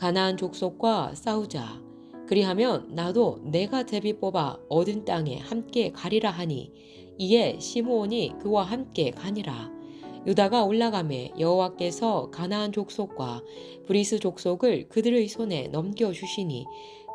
가나안 족속과 싸우자. 그리하면 나도 내가 제비 뽑아 얻은 땅에 함께 가리라 하니 이에 시므온이 그와 함께 가니라. 유다가 올라가매 여호와께서 가나안 족속과 브리스 족속을 그들의 손에 넘겨 주시니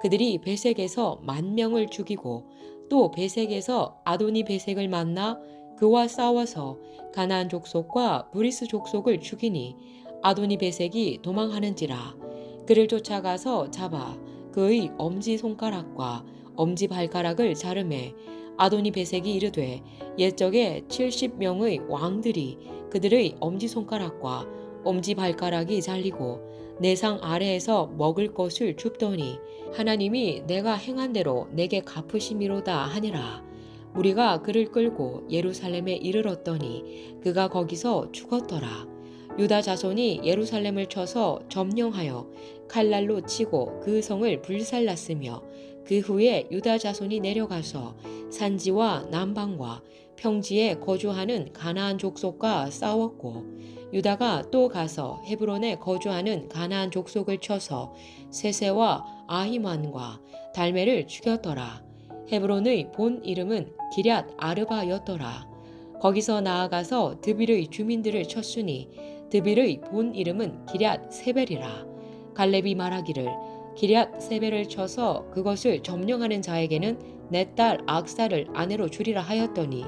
그들이 베색에서 만 명을 죽이고 또 베색에서 아도니 베색을 만나 그와 싸워서 가나안 족속과 브리스 족속을 죽이니 아도니 베색이 도망하는지라 그를 쫓아가서 잡아 그의 엄지 손가락과 엄지 발가락을 자르매 아도니 베색이 이르되 옛적에 70명의 왕들이 그들의 엄지 손가락과 엄지 발가락이 잘리고 내상 아래에서 먹을 것을 줍더니 하나님이 내가 행한 대로 내게 갚으심이로다 하니라. 우리가 그를 끌고 예루살렘에 이르렀더니 그가 거기서 죽었더라. 유다 자손이 예루살렘을 쳐서 점령하여 칼날로 치고 그 성을 불살랐으며 그 후에 유다 자손이 내려가서 산지와 남방과 평지에 거주하는 가나안 족속과 싸웠고 유다가 또 가서 헤브론에 거주하는 가나안 족속을 쳐서 세세와 아히만과 달메를 죽였더라. 헤브론의 본 이름은 기럇 아르바였더라. 거기서 나아가서 드빌의 주민들을 쳤으니 드빌의 본 이름은 기럇 세벨이라. 갈렙이 말하기를 기럇 세벨을 쳐서 그것을 점령하는 자에게는 내 딸 악사를 아내로 주리라 하였더니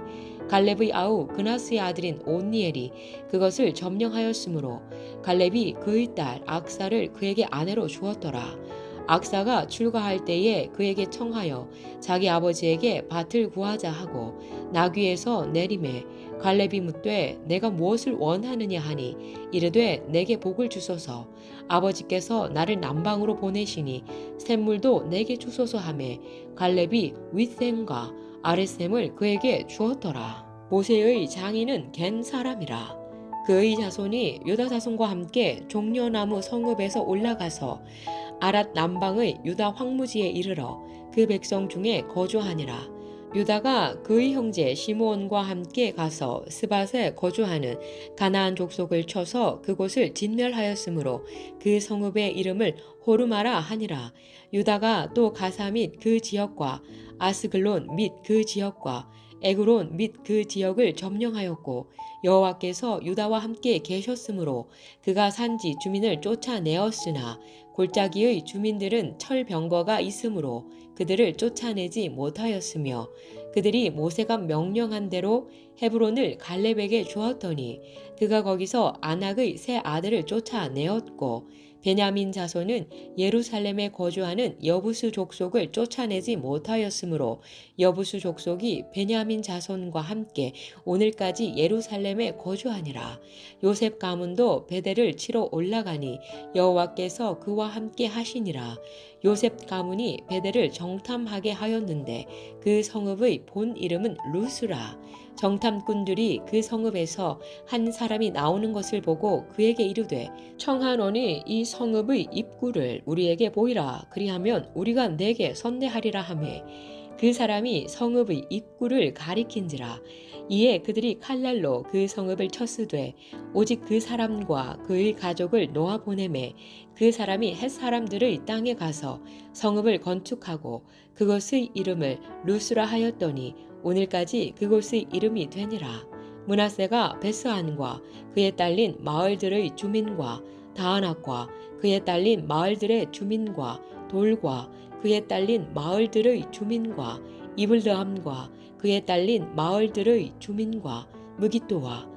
갈렙의 아우 그나스의 아들인 온니엘이 그것을 점령하였으므로 갈렙이 그의 딸 악사를 그에게 아내로 주었더라. 악사가 출가할 때에 그에게 청하여 자기 아버지에게 밭을 구하자 하고 나귀에서 내림에 갈렙이 묻되 내가 무엇을 원하느냐 하니 이르되 내게 복을 주소서. 아버지께서 나를 남방으로 보내시니 샘물도 내게 주소서 하매 갈렙이 윗샘과 아랫샘을 그에게 주었더라. 모세의 장인은 겐 사람이라. 그의 자손이 유다 자손과 함께 종려나무 성읍에서 올라가서 아랏 남방의 유다 황무지에 이르러 그 백성 중에 거주하니라. 유다가 그의 형제 시므온과 함께 가서 스밧에 거주하는 가나안 족속을 쳐서 그곳을 진멸하였으므로 그 성읍의 이름을 호르마라 하니라. 유다가 또 가사 및 그 지역과 아스글론 및 그 지역과 에그론 및 그 지역을 점령하였고 여호와께서 유다와 함께 계셨으므로 그가 산지 주민을 쫓아내었으나 골짜기의 주민들은 철병거가 있으므로 그들을 쫓아내지 못하였으며 그들이 모세가 명령한 대로 헤브론을 갈렙에게 주었더니 그가 거기서 아낙의 세 아들을 쫓아내었고 베냐민 자손은 예루살렘에 거주하는 여부수 족속을 쫓아내지 못하였으므로 여부수 족속이 베냐민 자손과 함께 오늘까지 예루살렘에 거주하니라. 요셉 가문도 베델을 치러 올라가니 여호와께서 그와 함께 하시니라. 요셉 가문이 베델을 정탐하게 하였는데 그 성읍의 본 이름은 루스라. 정탐꾼들이 그 성읍에서 한 사람이 나오는 것을 보고 그에게 이르되 청하노니 이 성읍의 입구를 우리에게 보이라. 그리하면 우리가 내게 선내하리라 하매 그 사람이 성읍의 입구를 가리킨지라. 이에 그들이 칼날로 그 성읍을 쳤으되 오직 그 사람과 그의 가족을 놓아 보내매 그 사람이 햇 사람들의 땅에 가서 성읍을 건축하고 그것의 이름을 루스라 하였더니 오늘까지 그곳의 이름이 되니라. 문하세가 베스안과 그에 딸린 마을들의 주민과 다하낙과 그에 딸린 마을들의 주민과 돌과 그에 딸린 마을들의 주민과 이블드함과 그에 딸린 마을들의 주민과 무기또와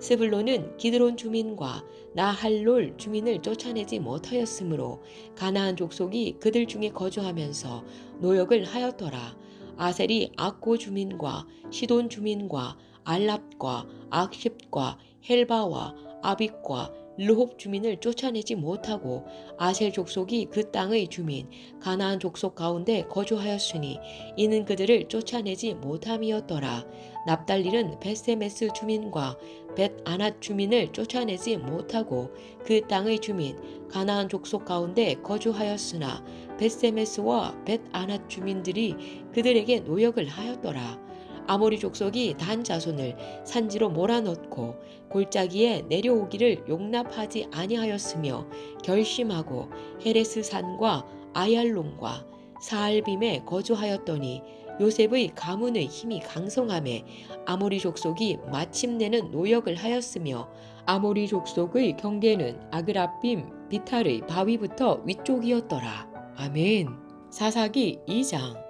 스불론은 기드론 주민과 나할롤 주민을 쫓아내지 못하였으므로 가나안 족속이 그들 중에 거주하면서 노역을 하였더라. 아셀이 악고 주민과 시돈 주민과 알랍과 악십과 헬바와 아빅과 르홉 주민을 쫓아내지 못하고 아셀 족속이 그 땅의 주민 가나안 족속 가운데 거주하였으니 이는 그들을 쫓아내지 못함이었더라. 납달리는 베세메스 주민과 벳 아낫 주민을 쫓아내지 못하고 그 땅의 주민 가나안 족속 가운데 거주하였으나 베세메스와 벳 아낫 주민들이 그들에게 노역을 하였더라. 아모리 족속이 단 자손을 산지로 몰아넣고 골짜기에 내려오기를 용납하지 아니하였으며 결심하고 헤레스 산과 아얄론과 사알빔에 거주하였더니 요셉의 가문의 힘이 강성함에 아모리 족속이 마침내는 노역을 하였으며 아모리 족속의 경계는 아그라빔 비탈의 바위부터 위쪽이었더라. 아멘. 사사기 2장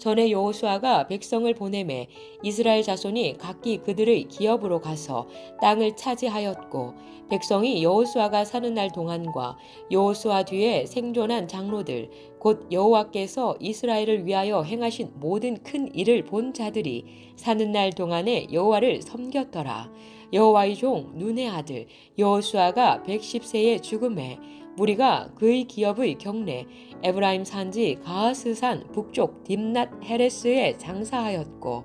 전에 여호수아가 백성을 보내매 이스라엘 자손이 각기 그들의 기업으로 가서 땅을 차지하였고 백성이 여호수아가 사는 날 동안과 여호수아 뒤에 생존한 장로들 곧 여호와께서 이스라엘을 위하여 행하신 모든 큰 일을 본 자들이 사는 날 동안에 여호와를 섬겼더라. 여호와의 종 눈의 아들 여호수아가 110세의 죽음에 무리가 그의 기업의 경내 에브라임 산지 가하스산 북쪽 딥낫 헤레스에 장사하였고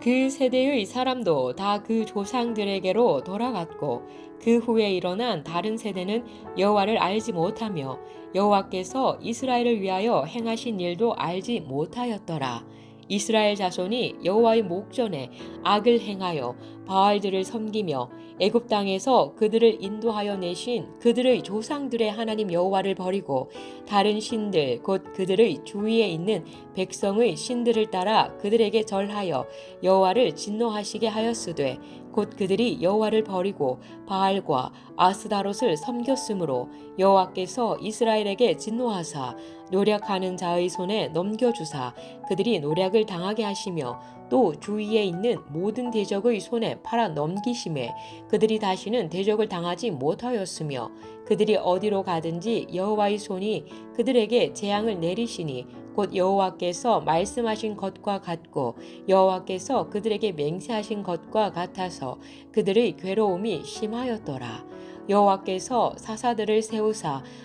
그 세대의 사람도 다 그 조상들에게로 돌아갔고 그 후에 일어난 다른 세대는 여호와를 알지 못하며 여호와께서 이스라엘을 위하여 행하신 일도 알지 못하였더라. 이스라엘 자손이 여호와의 목전에 악을 행하여 바알들을 섬기며 애굽 땅에서 그들을 인도하여 내신 그들의 조상들의 하나님 여호와를 버리고 다른 신들 곧 그들의 주위에 있는 백성의 신들을 따라 그들에게 절하여 여호와를 진노하시게 하였으되 곧 그들이 여호와를 버리고 바알과 아스다롯을 섬겼으므로 여호와께서 이스라엘에게 진노하사 노력하는 자의 손에 넘겨주사 그들이 노력을 당하게 하시며 또 주위에 있는 모든 대적의 손에 팔아 넘기심에 그들이 다시는 대적을 당하지 못하였으며 그들이 어디로 가든지 여호와의 손이 그들에게 재앙을 내리시니 곧 여호와께서 말씀하신 것과 같고 여호와께서 그들에게 맹세하신 것과 같아서 그들의 괴로움이 심하였더라. 여호와께서 사사들을 세우사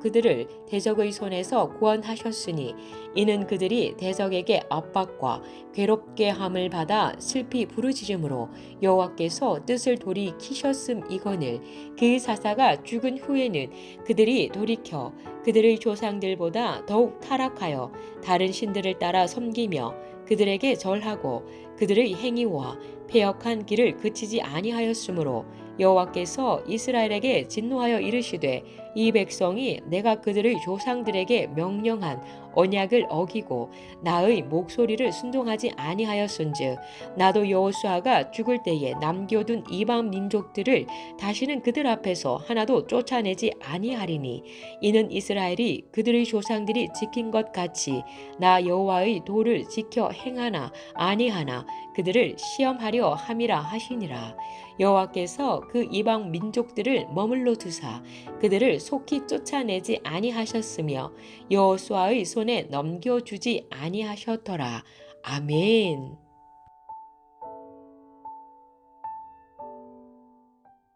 그들을 대적의 손에서 구원하셨으니 이는 그들이 대적에게 압박과 괴롭게 함을 받아 슬피 부르짖음으로 여호와께서 뜻을 돌이키셨음 이거늘 그 사사가 죽은 후에는 그들이 돌이켜 그들의 조상들보다 더욱 타락하여 다른 신들을 따라 섬기며 그들에게 절하고 그들의 행위와 패역한 길을 그치지 아니하였으므로 여호와께서 이스라엘에게 진노하여 이르시되 이 백성이 내가 그들의 조상들에게 명령한 언약을 어기고 나의 목소리를 순종하지 아니하였은즉 나도 여호수아가 죽을 때에 남겨둔 이방 민족들을 다시는 그들 앞에서 하나도 쫓아내지 아니하리니 이는 이스라엘이 그들의 조상들이 지킨 것 같이 나 여호와의 도를 지켜 행하나 아니하나 그들을 시험하려 함이라 하시니라. 여호와께서 그 이방 민족들을 머물러 두사 속히 쫓아내지 아니하셨으며 여호수아의 손에 넘겨주지 아니하셨더라 아멘.